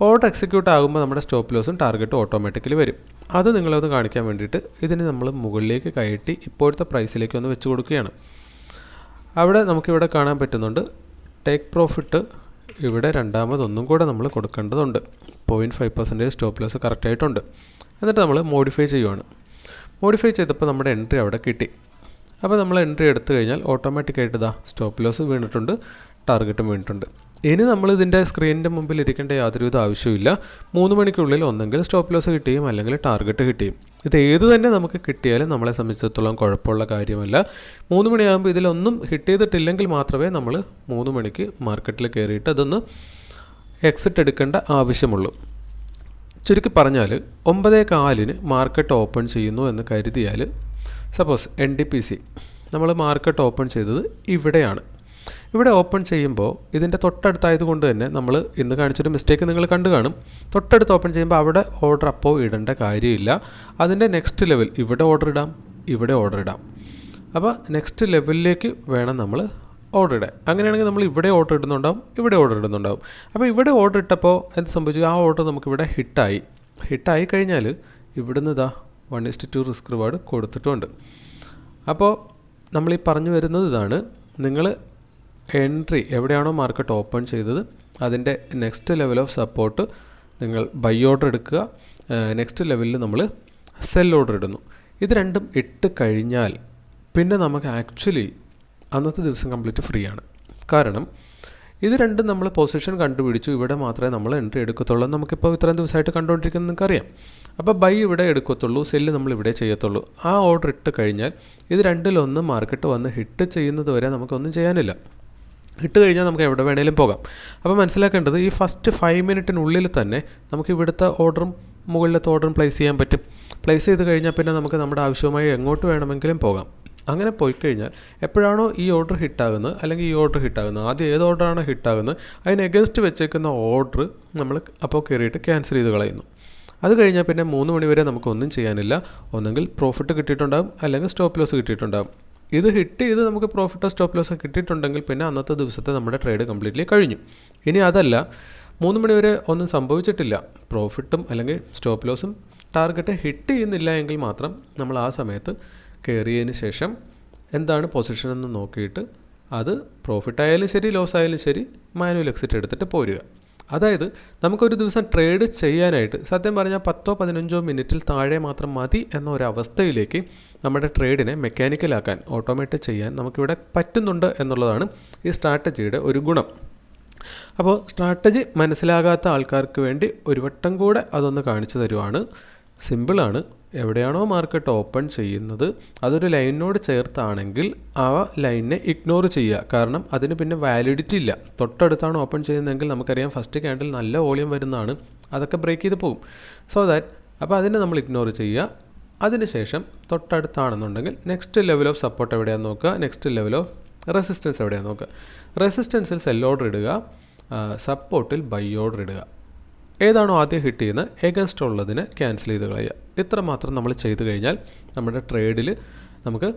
S1: ഓർഡർ എക്സിക്യൂട്ട് ആകുമ്പോൾ നമ്മുടെ സ്റ്റോപ്പ് ലോസും ടാർഗറ്റും ഓട്ടോമാറ്റിക്കലി വരും. അത് നിങ്ങളൊന്ന് കാണിക്കാൻ വേണ്ടിയിട്ട് ഇതിന് നമ്മൾ മുകളിലേക്ക് കയറ്റി ഇപ്പോഴത്തെ പ്രൈസിലേക്ക് ഒന്ന് വെച്ച് കൊടുക്കുകയാണ്. അവിടെ നമുക്കിവിടെ കാണാൻ പറ്റുന്നുണ്ട് ടേക്ക് പ്രോഫിറ്റ് ഇവിടെ രണ്ടാമതൊന്നും കൂടെ നമ്മൾ കൊടുക്കേണ്ടതുണ്ട്. Point five percentage stop loss കറക്റ്റായിട്ടുണ്ട് എന്നിട്ട് നമ്മൾ മോഡിഫൈ ചെയ്യുവാണ്. മോഡിഫൈ ചെയ്തപ്പോൾ നമ്മുടെ എൻട്രി അവിടെ കിട്ടി. അപ്പോൾ നമ്മൾ എൻട്രി എടുത്തു കഴിഞ്ഞാൽ ഓട്ടോമാറ്റിക്കായിട്ട് ഇതാ സ്റ്റോപ്പ് ലോസ് വീണിട്ടുണ്ട് ടാർഗറ്റും വീണിട്ടുണ്ട്. ഇനി നമ്മൾ ഇതിന്റെ സ്ക്രീനിന്റെ മുമ്പിൽ ഇരിക്കേണ്ട യാതൊരുവിധ ആവശ്യമില്ല മൂന്ന് മണിക്കുള്ളിൽ ഒന്നെങ്കിൽ സ്റ്റോപ്പ് ലോസ് കിട്ടുകയും അല്ലെങ്കിൽ ടാർഗറ്റ് കിട്ടുകയും ഇത് ഏത് തന്നെ നമുക്ക് കിട്ടിയാലും നമ്മളെ സംബന്ധിച്ചിടത്തോളം കുഴപ്പമുള്ള കാര്യമല്ല. മൂന്ന് മണിയാകുമ്പോൾ ഇതിലൊന്നും ഹിറ്റ് ചെയ്തിട്ടില്ലെങ്കിൽ മാത്രമേ നമ്മൾ മൂന്ന് മണിക്ക് മാർക്കറ്റിൽ കയറിയിട്ട് അതൊന്ന് എക്സിറ്റ് എടുക്കേണ്ട ആവശ്യമുള്ളൂ. ചുരുക്കി പറഞ്ഞാൽ ഒമ്പതേ കാലിന് മാർക്കറ്റ് ഓപ്പൺ ചെയ്യുന്നു എന്ന് കരുതിയാൽ suppose N D P C നമ്മൾ മാർക്കറ്റ് ഓപ്പൺ ചെയ്തത് ഇവിടെയാണ്. ഇവിടെ ഓപ്പൺ ചെയ്യുമ്പോൾ ഇതിന്റെ തൊട്ടടുത്തായത് കൊണ്ട് തന്നെ നമ്മൾ ഇന്ന് കാണിച്ചൊരു മിസ്റ്റേക്ക് നിങ്ങൾ കണ്ടു കാണും. തൊട്ടടുത്ത് ഓപ്പൺ ചെയ്യുമ്പോൾ അവിടെ ഓർഡർ അപ്പോൾ ഇടേണ്ട കാര്യമില്ല. അതിന്റെ നെക്സ്റ്റ് ലെവൽ ഇവിടെ ഓർഡർ ഇടാം ഇവിടെ ഓർഡർ ഇടാം. അപ്പോൾ നെക്സ്റ്റ് ലെവലിലേക്ക് വേണം നമ്മൾ ഓർഡർ ഇടാൻ. അങ്ങനെയാണെങ്കിൽ നമ്മൾ ഇവിടെ ഓർഡർ ഇടുന്നുണ്ടാവും ഇവിടെ ഓർഡർ ഇടുന്നുണ്ടാവും. അപ്പോൾ ഇവിടെ ഓർഡർ ഇട്ടപ്പോൾ എന്ത് സംഭവിച്ചു? ആ ഓർഡർ നമുക്കിവിടെ ഹിറ്റായി ഹിറ്റായി കഴിഞ്ഞാൽ ഇവിടുന്ന് ഇതാ one is to two risk reward കൊടുത്തിട്ടുണ്ട്. അപ്പോൾ നമ്മൾ ഈ പറഞ്ഞു വരുന്നത് ഇതാണ്. നിങ്ങൾ എൻട്രി എവിടെയാണോ മാർക്കറ്റ് ഓപ്പൺ ചെയ്തത് അതിന്റെ നെക്സ്റ്റ് ലെവൽ ഓഫ് സപ്പോർട്ട് നിങ്ങൾ ബൈ ഓർഡർ എടുക്കുക. നെക്സ്റ്റ് ലെവലിൽ നമ്മൾ സെൽ ഓർഡർ ഇടുന്നു. ഇത് രണ്ടും ഇട്ട് കഴിഞ്ഞാൽ പിന്നെ നമുക്ക് ആക്ച്വലി അന്നത്തെ ദിവസം കംപ്ലീറ്റ് ഫ്രീ ആണ്. കാരണം ഇത് രണ്ടും നമ്മൾ പൊസിഷൻ കണ്ടുപിടിച്ചു. ഇവിടെ മാത്രമേ നമ്മൾ എൻട്രി എടുക്കത്തുള്ളൂ. നമുക്കിപ്പോൾ ഇത്രയും ദിവസമായിട്ട് കണ്ടുകൊണ്ടിരിക്കുന്നത് നിങ്ങൾക്കറിയാം. അപ്പോൾ ബൈ ഇവിടെ എടുക്കത്തുള്ളൂ സെല്ല് നമ്മൾ ഇവിടെ ചെയ്യത്തുള്ളൂ. ആ ഓർഡർ ഇട്ട് കഴിഞ്ഞാൽ ഇത് രണ്ടിലൊന്ന് മാർക്കറ്റ് വന്ന് ഹിറ്റ് ചെയ്യുന്നത് വരെ നമുക്കൊന്നും ചെയ്യാനില്ല. ഇട്ട് കഴിഞ്ഞാൽ നമുക്ക് എവിടെ വേണേലും പോകാം. അപ്പോൾ മനസ്സിലാക്കേണ്ടത് ഈ ഫസ്റ്റ് ഫൈവ് മിനിറ്റിനുള്ളിൽ തന്നെ നമുക്ക് ഇവിടുത്തെ ഓർഡറും മുകളിലത്തെ ഓർഡറും പ്ലേസ് ചെയ്യാൻ പറ്റും. പ്ലേസ് ചെയ്ത് കഴിഞ്ഞാൽ പിന്നെ നമുക്ക് നമ്മുടെ ആവശ്യമായി എങ്ങോട്ട് വേണമെങ്കിലും പോകാം. അങ്ങനെ പോയി കഴിഞ്ഞാൽ എപ്പോഴാണോ ഈ ഓർഡർ ഹിറ്റാകുന്നത് അല്ലെങ്കിൽ ഈ ഓർഡർ ഹിറ്റാകുന്നത് ആദ്യം ഏത് ഓർഡറാണോ ഹിറ്റാകുന്നത് അതിന് എഗൻസ്റ്റ് വെച്ചേക്കുന്ന ഓർഡർ നമ്മൾ അപ്പോൾ കയറിയിട്ട് ക്യാൻസൽ ചെയ്ത് കളയുന്നു. അത് കഴിഞ്ഞാൽ പിന്നെ മൂന്ന് മണിവരെ നമുക്കൊന്നും ചെയ്യാനില്ല. ഒന്നെങ്കിൽ പ്രോഫിറ്റ് കിട്ടിയിട്ടുണ്ടാകും അല്ലെങ്കിൽ സ്റ്റോപ്പ് ലോസ് കിട്ടിയിട്ടുണ്ടാകും ഇത് ഹിറ്റ് ചെയ്ത് നമുക്ക് പ്രോഫിറ്റോ സ്റ്റോപ്പ് ലോസോ കിട്ടിയിട്ടുണ്ടെങ്കിൽ പിന്നെ അന്നത്തെ ദിവസത്തെ നമ്മുടെ ട്രേഡ് കംപ്ലീറ്റ്ലി കഴിഞ്ഞു. ഇനി അതല്ല മൂന്ന് മണി വരെ ഒന്നും സംഭവിച്ചിട്ടില്ല. പ്രോഫിറ്റും അല്ലെങ്കിൽ സ്റ്റോപ്പ് ലോസും ടാർഗറ്റ് ഹിറ്റ് ചെയ്യുന്നില്ല എങ്കിൽ മാത്രം നമ്മൾ ആ സമയത്ത് കയറിയതിന് ശേഷം എന്താണ് പൊസിഷൻ എന്ന് നോക്കിയിട്ട് അത് പ്രോഫിറ്റ് ആയാലും ശരി ലോസ് ആയാലും ശരി മാനുവൽ എക്സിറ്റ് എടുത്തിട്ട് പോരുക. അതായത് നമുക്കൊരു ദിവസം ട്രേഡ് ചെയ്യാനായിട്ട് സത്യം പറഞ്ഞാൽ പത്തോ പതിനഞ്ചോ മിനിറ്റിൽ താഴെ മാത്രം മതി എന്ന അവസ്ഥയിലേക്ക് നമ്മുടെ ട്രേഡിനെ മെക്കാനിക്കലാക്കാൻ ഓട്ടോമേറ്റ് ചെയ്യാൻ നമുക്കിവിടെ പറ്റുന്നുണ്ട് എന്നുള്ളതാണ് ഈ സ്ട്രാറ്റജിയുടെ ഒരു ഗുണം. അപ്പോൾ സ്ട്രാറ്റജി മനസ്സിലാകാത്ത ആൾക്കാർക്ക് വേണ്ടി ഒരു വട്ടം കൂടെ അതൊന്ന് കാണിച്ചു തരുവാണ്. സിമ്പിളാണ് എവിടെയാണോ മാർക്കറ്റ് ഓപ്പൺ ചെയ്യുന്നത് അതൊരു ലൈനിനോട് ചേർത്താണെങ്കിൽ ആ ലൈനിനെ ഇഗ്നോർ ചെയ്യുക. കാരണം അതിന് പിന്നെ വാലിഡിറ്റി ഇല്ല. തൊട്ടടുത്താണ് ഓപ്പൺ ചെയ്യുന്നതെങ്കിൽ നമുക്കറിയാം ഫസ്റ്റ് ക്യാൻഡിൽ നല്ല വോളിയം വരുന്നതാണ്. അതൊക്കെ ബ്രേക്ക് ചെയ്ത് പോകും സോ ദാറ്റ് അപ്പോൾ അതിനെ നമ്മൾ ഇഗ്നോർ ചെയ്യുക. അതിനുശേഷം തൊട്ടടുത്താണെന്നുണ്ടെങ്കിൽ നെക്സ്റ്റ് ലെവൽ ഓഫ് സപ്പോർട്ട് എവിടെയാണെന്ന് നോക്കുക. നെക്സ്റ്റ് ലെവൽ ഓഫ് റെസിസ്റ്റൻസ് എവിടെയാണെന്ന് നോക്കുക. റെസിസ്റ്റൻസിൽ സെൽ ഓർഡർ ഇടുക. സപ്പോർട്ടിൽ ബൈ ഓർഡർ ഇടുക. ഏതാണോ ആദ്യം ഹിറ്റ് ചെയ്യുന്നത് എഗൻസ്റ്റ് ഉള്ളതിനെ ക്യാൻസൽ ചെയ്ത് കളയുക. ഇത്ര മാത്രം നമ്മൾ ചെയ്തു കഴിഞ്ഞാൽ നമ്മുടെ ട്രേഡിൽ നമുക്ക്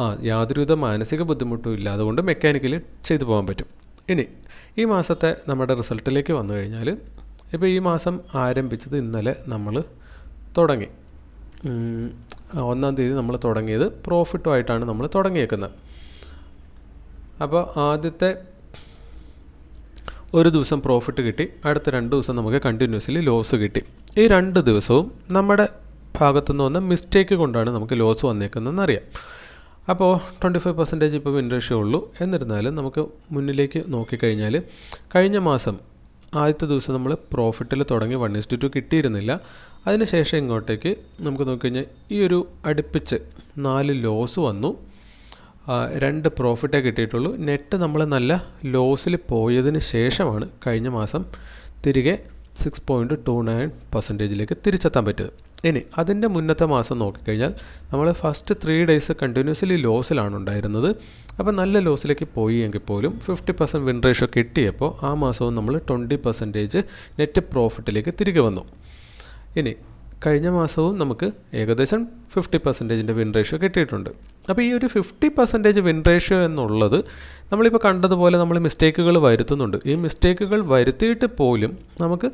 S1: ആ യാതൊരുവിധ മാനസിക ബുദ്ധിമുട്ടും ഇല്ല അതുകൊണ്ട് മെക്കാനിക്കലി ചെയ്തു പോകാൻ പറ്റും. ഇനി ഈ മാസത്തെ നമ്മുടെ റിസൾട്ടിലേക്ക് വന്നു കഴിഞ്ഞാൽ ഇപ്പോൾ ഈ മാസം ആരംഭിച്ചത് ഇന്നലെ നമ്മൾ തുടങ്ങി. ഒന്നാം തീയതി നമ്മൾ തുടങ്ങിയത് പ്രോഫിറ്റുമായിട്ടാണ് നമ്മൾ തുടങ്ങിയേക്കുന്നത്. അപ്പോൾ ആദ്യത്തെ ഒരു ദിവസം പ്രോഫിറ്റ് കിട്ടി അടുത്ത രണ്ട് ദിവസം നമുക്ക് കണ്ടിന്യൂസ്ലി ലോസ് കിട്ടി. ഈ രണ്ട് ദിവസവും നമ്മുടെ ഭാഗത്തുനിന്ന് വന്ന മിസ്റ്റേക്ക് കൊണ്ടാണ് നമുക്ക് ലോസ് വന്നേക്കുന്നതെന്ന് അറിയാം. അപ്പോൾ ട്വന്റി ഫൈവ് പെർസെന്റേജ് ഇപ്പോൾ റേഷ്യോ ഉള്ളൂ. എന്നിരുന്നാലും നമുക്ക് മുന്നിലേക്ക് നോക്കിക്കഴിഞ്ഞാൽ കഴിഞ്ഞ മാസം ആദ്യത്തെ ദിവസം നമ്മൾ പ്രോഫിറ്റിൽ തുടങ്ങി വൺ ഇസ്റ്റു ടു കിട്ടിയിരുന്നില്ല. അതിനുശേഷം ഇങ്ങോട്ടേക്ക് നമുക്ക് നോക്കിക്കഴിഞ്ഞാൽ ഈ ഒരു അടുപ്പിച്ച് നാല് ലോസ് വന്നു. രണ്ട് പ്രോഫിറ്റേ കിട്ടിയിട്ടുള്ളൂ. നെറ്റ് നമ്മൾ നല്ല ലോസിൽ പോയതിന് ശേഷമാണ് കഴിഞ്ഞ മാസം തിരികെ സിക്സ് പോയിന്റ് ടു നയൻ പെർസെന്റേജിലേക്ക് തിരിച്ചെത്താൻ പറ്റിയത്. ഇനി അതിന്റെ മുന്നത്തെ മാസം നോക്കിക്കഴിഞ്ഞാൽ നമ്മൾ ഫസ്റ്റ് ത്രീ ഡേയ്സ് കണ്ടിന്യൂസ്ലി ലോസിലാണ് ഉണ്ടായിരുന്നത്. അപ്പോൾ നല്ല ലോസിലേക്ക് പോയി എങ്കിൽ പോലും ഫിഫ്റ്റി പെർസെന്റ് വിൻ റേഷ്യോ കിട്ടിയപ്പോൾ ആ മാസവും നമ്മൾ ട്വന്റി പെർസെന്റേജ് നെറ്റ് പ്രോഫിറ്റിലേക്ക് തിരികെ വന്നു. ഇനി കഴിഞ്ഞ മാസവും നമുക്ക് ഏകദേശം ഫിഫ്റ്റി പെർസെന്റേജിന്റെ വിൻ റേഷ്യോ കിട്ടിയിട്ടുണ്ട്. അപ്പോൾ ഈ ഒരു ഫിഫ്റ്റി പെർസെന്റേജ് വിൻ റേഷ്യോ എന്നുള്ളത് നമ്മളിപ്പോൾ കണ്ടതുപോലെ നമ്മൾ മിസ്റ്റേക്കുകൾ വരുത്തുന്നുണ്ട്. ഈ മിസ്റ്റേക്കുകൾ വരുത്തിയിട്ട് പോലും നമുക്ക്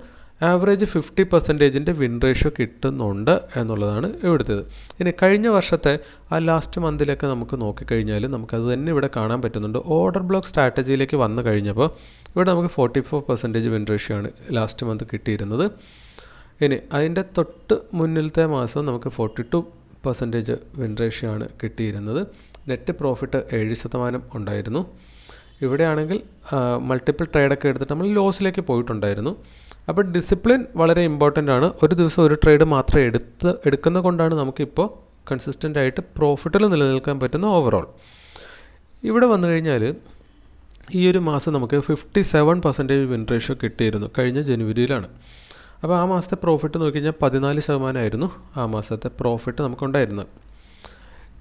S1: ആവറേജ് ഫിഫ്റ്റി പെർസെന്റേജിന്റെ വിൻ റേഷ്യോ കിട്ടുന്നുണ്ട് എന്നുള്ളതാണ് ഇവിടുത്തേത്. ഇനി കഴിഞ്ഞ വർഷത്തെ ആ ലാസ്റ്റ് മന്തിലൊക്കെ നമുക്ക് നോക്കിക്കഴിഞ്ഞാൽ നമുക്കത് തന്നെ ഇവിടെ കാണാൻ പറ്റുന്നുണ്ട്. ഓർഡർ ബ്ലോക്ക് സ്ട്രാറ്റജിയിലേക്ക് വന്നു കഴിഞ്ഞപ്പോൾ ഇവിടെ നമുക്ക് forty four percentage win ratio ആണ് ലാസ്റ്റ് മന്ത് കിട്ടിയിരുന്നത്. ഇനി അതിന്റെ തൊട്ട് മുന്നിലത്തെ മാസം നമുക്ക് forty two percentage win ratio ആണ് കിട്ടിയിരുന്നത്. നെറ്റ് പ്രോഫിറ്റ് ഏഴ് ശതമാനം ഉണ്ടായിരുന്നു. ഇവിടെയാണെങ്കിൽ മൾട്ടിപ്പിൾ ട്രേഡൊക്കെ എടുത്തിട്ട് നമ്മൾ ലോസിലേക്ക് പോയിട്ടുണ്ടായിരുന്നു. അപ്പോൾ ഡിസിപ്ലിൻ വളരെ ഇമ്പോർട്ടന്റ് ആണ്. ഒരു ദിവസം ഒരു ട്രേഡ് മാത്രം എടുത്ത് എടുക്കുന്ന കൊണ്ടാണ് നമുക്കിപ്പോൾ കൺസിസ്റ്റന്റ് ആയിട്ട് പ്രോഫിറ്റിൽ നിലനിൽക്കാൻ പറ്റുന്ന ഓവറോൾ ഇവിടെ വന്നു കഴിഞ്ഞാൽ ഈ ഒരു മാസം നമുക്ക് fifty seven percentage win ratio കിട്ടിയിരുന്നു കഴിഞ്ഞ ജനുവരിയിലാണ്. അപ്പോൾ ആ മാസത്തെ പ്രോഫിറ്റ് നോക്കി കഴിഞ്ഞാൽ പതിനാല് ശതമാനമായിരുന്നു ആ മാസത്തെ പ്രോഫിറ്റ് നമുക്കുണ്ടായിരുന്നത്.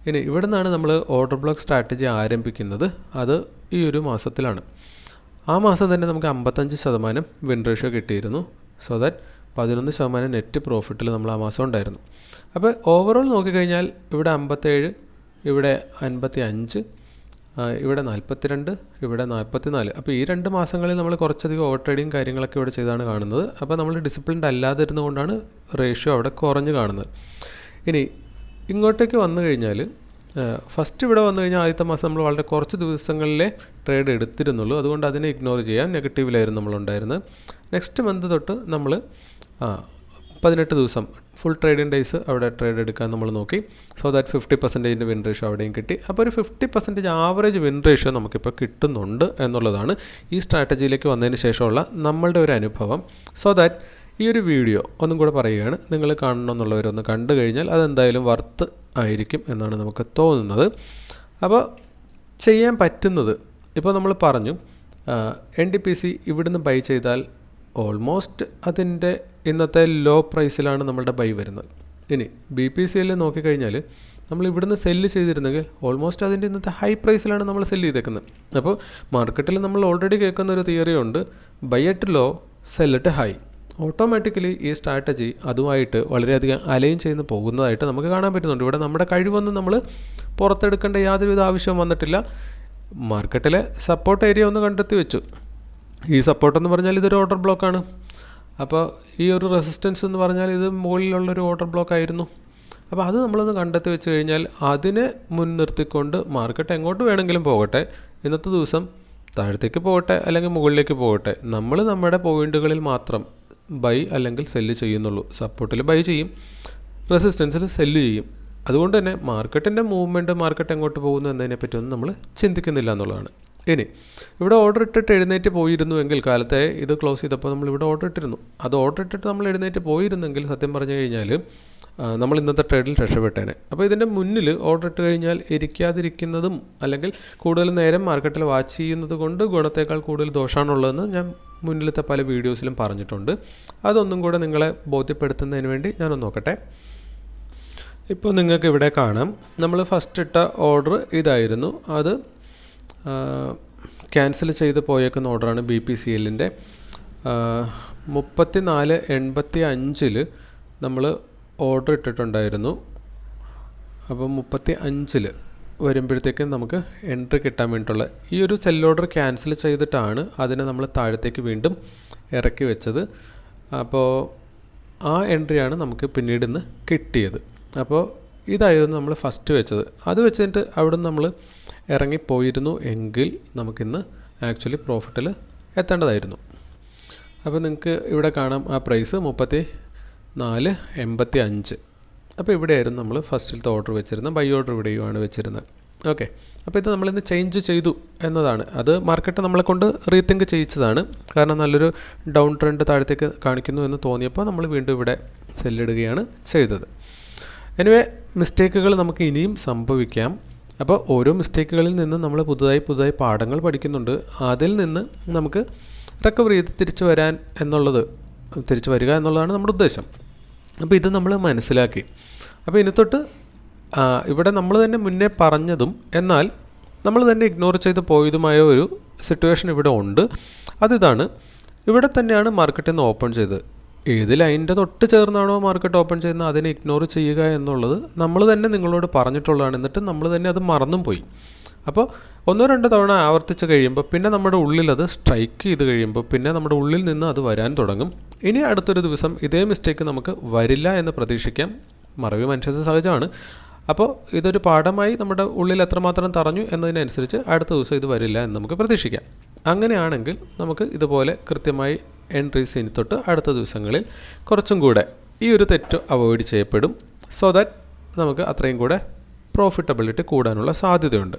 S1: ഇനി ഇവിടെ നിന്നാണ് നമ്മൾ ഓർഡർ ബ്ലോക്ക് സ്ട്രാറ്റജി ആരംഭിക്കുന്നത്. അത് ഈ ഒരു മാസത്തിലാണ്. ആ മാസം തന്നെ നമുക്ക് അമ്പത്തഞ്ച് ശതമാനം വിൻ റേഷ്യോ കിട്ടിയിരുന്നു. സോ ദാറ്റ് പതിനൊന്ന് ശതമാനം നെറ്റ് പ്രോഫിറ്റിൽ നമ്മൾ ആ മാസം ഉണ്ടായിരുന്നു. അപ്പോൾ ഓവറോൾ നോക്കിക്കഴിഞ്ഞാൽ ഇവിടെ അമ്പത്തേഴ് ഇവിടെ അൻപത്തി അഞ്ച് ഇവിടെ നാൽപ്പത്തിരണ്ട് ഇവിടെ നാൽപ്പത്തി നാല് അപ്പോൾ ഈ രണ്ട് മാസങ്ങളിൽ നമ്മൾ കുറച്ചധികം ഓവർ ട്രേഡിങ് കാര്യങ്ങളൊക്കെ ഇവിടെ ചെയ്താണ് കാണുന്നത്. അപ്പോൾ നമ്മൾ ഡിസിപ്ലിൻഡ് അല്ലാതിരുന്നുകൊണ്ടാണ് റേഷ്യോ അവിടെ കുറഞ്ഞ് കാണുന്നത്. ഇനി ഇങ്ങോട്ടേക്ക് വന്നു കഴിഞ്ഞാൽ ഫസ്റ്റ് ഇവിടെ വന്നു കഴിഞ്ഞാൽ ആദ്യത്തെ മാസം നമ്മൾ വളരെ കുറച്ച് ദിവസങ്ങളിലെ ട്രേഡ് എടുത്തിരുന്നുള്ളൂ. അതുകൊണ്ട് അതിനെ ഇഗ്നോർ ചെയ്യാൻ നെഗറ്റീവിലായിരുന്നു നമ്മളുണ്ടായിരുന്നത് നെക്സ്റ്റ് മന്ത് തൊട്ട് നമ്മൾ പതിനെട്ട് ദിവസം ഫുൾ ട്രേഡിങ് ഡേയ്സ് അവിടെ ട്രേഡ് എടുക്കാൻ നമ്മൾ നോക്കി. സോ ദാറ്റ് ഫിഫ്റ്റി പെർസെന്റേജിന്റെ വിൻ റേഷ്യോ അവിടെയും കിട്ടി. അപ്പോൾ ഒരു fifty percentage average win ratio നമുക്കിപ്പോൾ കിട്ടുന്നുണ്ട് എന്നുള്ളതാണ് ഈ സ്ട്രാറ്റജിയിലേക്ക് വന്നതിന് ശേഷമുള്ള നമ്മളുടെ ഒരു അനുഭവം. സോ ദാറ്റ് ഈ ഒരു വീഡിയോ ഒന്നും കൂടെ പറയുകയാണ്. നിങ്ങൾ കാണണമെന്നുള്ളവരൊന്ന് കണ്ടു കഴിഞ്ഞാൽ അതെന്തായാലും വർത്ത് ആയിരിക്കും എന്നാണ് നമുക്ക് തോന്നുന്നത്. അപ്പോൾ ചെയ്യാൻ പറ്റുന്നത് ഇപ്പോൾ നമ്മൾ പറഞ്ഞു എൻ ഡി പി സി ഇവിടുന്ന് ബൈ ചെയ്താൽ ഓൾമോസ്റ്റ് അതിന്റെ ഇന്നത്തെ ലോ പ്രൈസിലാണ് നമ്മളുടെ ബൈ വരുന്നത്. ഇനി ബി പി സി എല്ലിൽ നോക്കിക്കഴിഞ്ഞാൽ നമ്മൾ ഇവിടുന്ന് സെല്ല് ചെയ്തിരുന്നെങ്കിൽ ഓൾമോസ്റ്റ് അതിന്റെ ഇന്നത്തെ ഹൈ പ്രൈസിലാണ് നമ്മൾ സെല്ല് ചെയ്തേക്കുന്നത്. അപ്പോൾ മാർക്കറ്റിൽ നമ്മൾ ഓൾറെഡി കേൾക്കുന്ന ഒരു തിയറി ഉണ്ട് ബൈ അറ്റ് ലോ സെല്ലിട്ട് ഹൈ ഓട്ടോമാറ്റിക്കലി ഈ സ്ട്രാറ്റജി അതുമായിട്ട് വളരെയധികം അലൈൻ ചെയ്യുന്ന പോകുന്നതായിട്ട് നമുക്ക് കാണാൻ പറ്റുന്നുണ്ട്. ഇവിടെ നമ്മുടെ കഴിവൊന്നും നമ്മൾ പുറത്തെടുക്കേണ്ട യാതൊരുവിധ ആവശ്യവും വന്നിട്ടില്ല. മാർക്കറ്റിലെ സപ്പോർട്ട് ഏരിയ ഒന്ന് കണ്ടെത്തി വെച്ചു. ഈ സപ്പോർട്ടെന്ന് പറഞ്ഞാൽ ഇതൊരു ഓർഡർ ബ്ലോക്കാണ് അപ്പോൾ ഈ ഒരു റെസിസ്റ്റൻസ് എന്ന് പറഞ്ഞാൽ ഇത് മുകളിലുള്ളൊരു ഓർഡർ ബ്ലോക്ക് ആയിരുന്നു. അപ്പോൾ അത് നമ്മളൊന്ന് കണ്ടെത്തി വെച്ച് കഴിഞ്ഞാൽ അതിനെ മുൻനിർത്തിക്കൊണ്ട് മാർക്കറ്റ് എങ്ങോട്ട് വേണമെങ്കിലും പോകട്ടെ. ഇന്നത്തെ ദിവസം താഴത്തേക്ക് പോകട്ടെ അല്ലെങ്കിൽ മുകളിലേക്ക് പോകട്ടെ. നമ്മൾ നമ്മുടെ പോയിന്റുകളിൽ മാത്രം ബൈ അല്ലെങ്കിൽ സെല്ല് ചെയ്യുന്നുള്ളൂ. സപ്പോർട്ടിൽ ബൈ ചെയ്യും. റെസിസ്റ്റൻസിൽ സെല്ല് ചെയ്യും. അതുകൊണ്ട് തന്നെ മാർക്കറ്റിന്റെ മൂവ്മെന്റ് മാർക്കറ്റ് എങ്ങോട്ട് പോകുന്നു എന്നതിനെപ്പറ്റിയൊന്നും നമ്മൾ ചിന്തിക്കുന്നില്ല എന്നുള്ളതാണ്. ഇനി ഇവിടെ ഓർഡർ ഇട്ടിട്ട് എഴുന്നേറ്റ് പോയിരുന്നുവെങ്കിൽ കാലത്തെ ഇത് ക്ലോസ് ചെയ്തപ്പോൾ നമ്മൾ ഇവിടെ ഓർഡർ ഇട്ടിരുന്നു. അത് ഓർഡർ ഇട്ടിട്ട് നമ്മൾ എഴുന്നേറ്റ് പോയിരുന്നെങ്കിൽ സത്യം പറഞ്ഞു കഴിഞ്ഞാൽ നമ്മൾ ഇന്നത്തെ ട്രേഡിൽ രക്ഷപ്പെട്ടേനെ. അപ്പോൾ ഇതിന്റെ മുന്നിൽ ഓർഡർ ഇട്ട് കഴിഞ്ഞാൽ ഇരിക്കാതിരിക്കുന്നതും അല്ലെങ്കിൽ കൂടുതൽ നേരം മാർക്കറ്റിൽ വാച്ച് ചെയ്യുന്നത് കൊണ്ട് ഗുണത്തേക്കാൾ കൂടുതൽ ദോഷമാണുള്ളതെന്ന് ഞാൻ മുന്നിലത്തെ പല വീഡിയോസിലും പറഞ്ഞിട്ടുണ്ട്. അതൊന്നും കൂടെ നിങ്ങളെ ബോധ്യപ്പെടുത്തുന്നതിന് വേണ്ടി ഞാനൊന്ന് നോക്കട്ടെ. ഇപ്പോൾ നിങ്ങൾക്ക് ഇവിടെ കാണാം. നമ്മൾ ഫസ്റ്റ് ഇട്ട ഓർഡർ ഇതായിരുന്നു. അത് ക്യാൻസൽ ചെയ്ത് പോയേക്കുന്ന ഓർഡറാണ് ബി പി സി എല്ലിന്റെ. മുപ്പത്തി നാല് എൺപത്തി അഞ്ചിൽ നമ്മൾ ഓർഡർ ഇട്ടിട്ടുണ്ടായിരുന്നു. അപ്പോൾ മുപ്പത്തി അഞ്ചിൽ വരുമ്പോഴത്തേക്കും നമുക്ക് എൻട്രി കിട്ടാൻ വേണ്ടിയിട്ടുള്ള ഈ ഒരു സെൽ ഓർഡർ ക്യാൻസൽ ചെയ്തിട്ടാണ് അതിനെ നമ്മൾ താഴത്തേക്ക് വീണ്ടും ഇറക്കി വെച്ചത്. അപ്പോൾ ആ എൻട്രിയാണ് നമുക്ക് പിന്നീട് ഇന്ന് കിട്ടിയത്. അപ്പോൾ ഇതായിരുന്നു നമ്മൾ ഫസ്റ്റ് വെച്ചത്. അത് വെച്ചിട്ട് അവിടെ നമ്മൾ ഇറങ്ങിപ്പോയിരുന്നു എങ്കിൽ നമുക്കിന്ന് ആക്ച്വലി പ്രോഫിറ്റിൽ എത്തേണ്ടതായിരുന്നു. അപ്പോൾ നിങ്ങൾക്ക് ഇവിടെ കാണാം ആ പ്രൈസ് മുപ്പത്തി നാല് എൺപത്തി അഞ്ച് അപ്പോൾ ഇവിടെയായിരുന്നു നമ്മൾ ഫസ്റ്റിലത്തെ ഓർഡർ വെച്ചിരുന്നത്. ബൈ ഓർഡർ ഇവിടെയുമാണ് വെച്ചിരുന്നത്. ഓക്കെ അപ്പോൾ ഇത് നമ്മളിന്ന് ചേഞ്ച് ചെയ്തു എന്നതാണ്. അത് മാർക്കറ്റ് നമ്മളെ കൊണ്ട് റീതിങ്ക് ചെയ്യിച്ചതാണ്. കാരണം നല്ലൊരു ഡൗൺ ട്രെൻഡ് താഴത്തേക്ക് കാണിക്കുന്നു എന്ന് തോന്നിയപ്പോൾ നമ്മൾ വീണ്ടും ഇവിടെ സെല്ലിടുകയാണ് ചെയ്തത്. എനിവേ മിസ്റ്റേക്കുകൾ നമുക്ക് ഇനിയും സംഭവിക്കാം. അപ്പോൾ ഓരോ മിസ്റ്റേക്കുകളിൽ നിന്ന് നമ്മൾ പുതുതായി പുതുതായി പാഠങ്ങൾ പഠിക്കുന്നുണ്ട്. അതിൽ നിന്ന് നമുക്ക് റിക്കവർ ചെയ്ത് തിരിച്ചു വരാൻ എന്നുള്ളത് തിരിച്ചു വരിക എന്നുള്ളതാണ് നമ്മുടെ ഉദ്ദേശം. അപ്പോൾ ഇത് നമ്മൾ മനസ്സിലാക്കി. അപ്പോൾ ഇനി തൊട്ട് ഇവിടെ നമ്മൾ തന്നെ മുന്നേ പറഞ്ഞതും എന്നാൽ നമ്മൾ തന്നെ ഇഗ്നോർ ചെയ്ത് പോയതുമായ ഒരു സിറ്റുവേഷൻ ഇവിടെ ഉണ്ട്. അതിതാണ് ഇവിടെ തന്നെയാണ് മാർക്കറ്റിൽ നിന്ന് ഓപ്പൺ ചെയ്തത്. ഏത് ലൈനിന്റെ തൊട്ട് ചേർന്നാണോ മാർക്കറ്റ് ഓപ്പൺ ചെയ്യുന്നത് അതിനെ ഇഗ്നോർ ചെയ്യുക എന്നുള്ളത് നമ്മൾ തന്നെ നിങ്ങളോട് പറഞ്ഞിട്ടുള്ളതാണ്. എന്നിട്ട് നമ്മൾ തന്നെ അത് മറന്നും പോയി. അപ്പോൾ ഒന്നോ രണ്ടോ തവണ ആവർത്തിച്ച് കഴിയുമ്പോൾ പിന്നെ നമ്മുടെ ഉള്ളിൽ അത് സ്ട്രൈക്ക് ചെയ്ത് കഴിയുമ്പോൾ പിന്നെ നമ്മുടെ ഉള്ളിൽ നിന്ന് അത് വരാൻ തുടങ്ങും. ഇനി അടുത്തൊരു ദിവസം ഇതേ മിസ്റ്റേക്ക് നമുക്ക് വരില്ല എന്ന് പ്രതീക്ഷിക്കാം. മറവി മനുഷ്യന് സഹജമാണ്. അപ്പോൾ ഇതൊരു പാഠമായി നമ്മുടെ ഉള്ളിൽ എത്രമാത്രം തറഞ്ഞു എന്നതിനനുസരിച്ച് അടുത്ത ദിവസം ഇത് വരില്ല എന്ന് നമുക്ക് പ്രതീക്ഷിക്കാം. അങ്ങനെയാണെങ്കിൽ നമുക്ക് ഇതുപോലെ കൃത്യമായി എൻട്രീസ് ഇനി തൊട്ട് അടുത്ത ദിവസങ്ങളിൽ കുറച്ചും കൂടെ ഈ ഒരു തെറ്റ് അവോയ്ഡ് ചെയ്യപ്പെടും. സോ ദാറ്റ് നമുക്ക് അത്രയും കൂടെ പ്രോഫിറ്റബിലിറ്റി കൂടാനുള്ള സാധ്യതയുണ്ട്.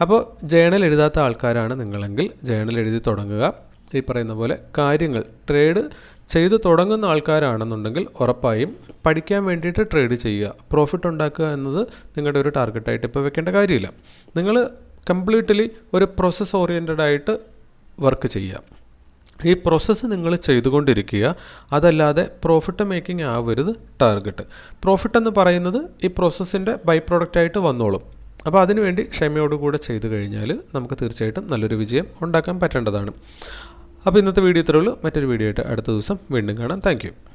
S1: അപ്പോൾ ജേണൽ എഴുതാത്ത ആൾക്കാരാണ് നിങ്ങളെങ്കിൽ ജേണൽ എഴുതി തുടങ്ങുക. ഈ പറയുന്ന പോലെ കാര്യങ്ങൾ ട്രേഡ് ചെയ്തു തുടങ്ങുന്ന ആൾക്കാരാണെന്നുണ്ടെങ്കിൽ ഉറപ്പായും പഠിക്കാൻ വേണ്ടിയിട്ട് ട്രേഡ് ചെയ്യുക. പ്രോഫിറ്റ് ഉണ്ടാക്കുക എന്നത് നിങ്ങളുടെ ഒരു ടാർഗറ്റായിട്ട് ഇപ്പോൾ വെക്കേണ്ട കാര്യമില്ല. നിങ്ങൾ കംപ്ലീറ്റ്ലി ഒരു പ്രോസസ് ഓറിയന്റഡ് ആയിട്ട് വർക്ക് ചെയ്യുക. ഈ പ്രോസസ്സ് നിങ്ങൾ ചെയ്തുകൊണ്ടിരിക്കുക. അതല്ലാതെ പ്രോഫിറ്റ് മേക്കിംഗ് ആവരുത് ടാർഗറ്റ് പ്രോഫിറ്റ് എന്ന് പറയുന്നത് ഈ പ്രോസസ്സിന്റെ ബൈ പ്രോഡക്റ്റായിട്ട് വന്നോളും. അപ്പോൾ അതിനുവേണ്ടി ക്ഷമയോടുകൂടെ ചെയ്തു കഴിഞ്ഞാൽ നമുക്ക് തീർച്ചയായിട്ടും നല്ലൊരു വിജയം ഉണ്ടാക്കാൻ പറ്റേണ്ടതാണ്. അപ്പോൾ ഇന്നത്തെ വീഡിയോ ഇത്രയുള്ളൂ മറ്റൊരു വീഡിയോ ആയിട്ട് അടുത്ത ദിവസം വീണ്ടും കാണാം. താങ്ക്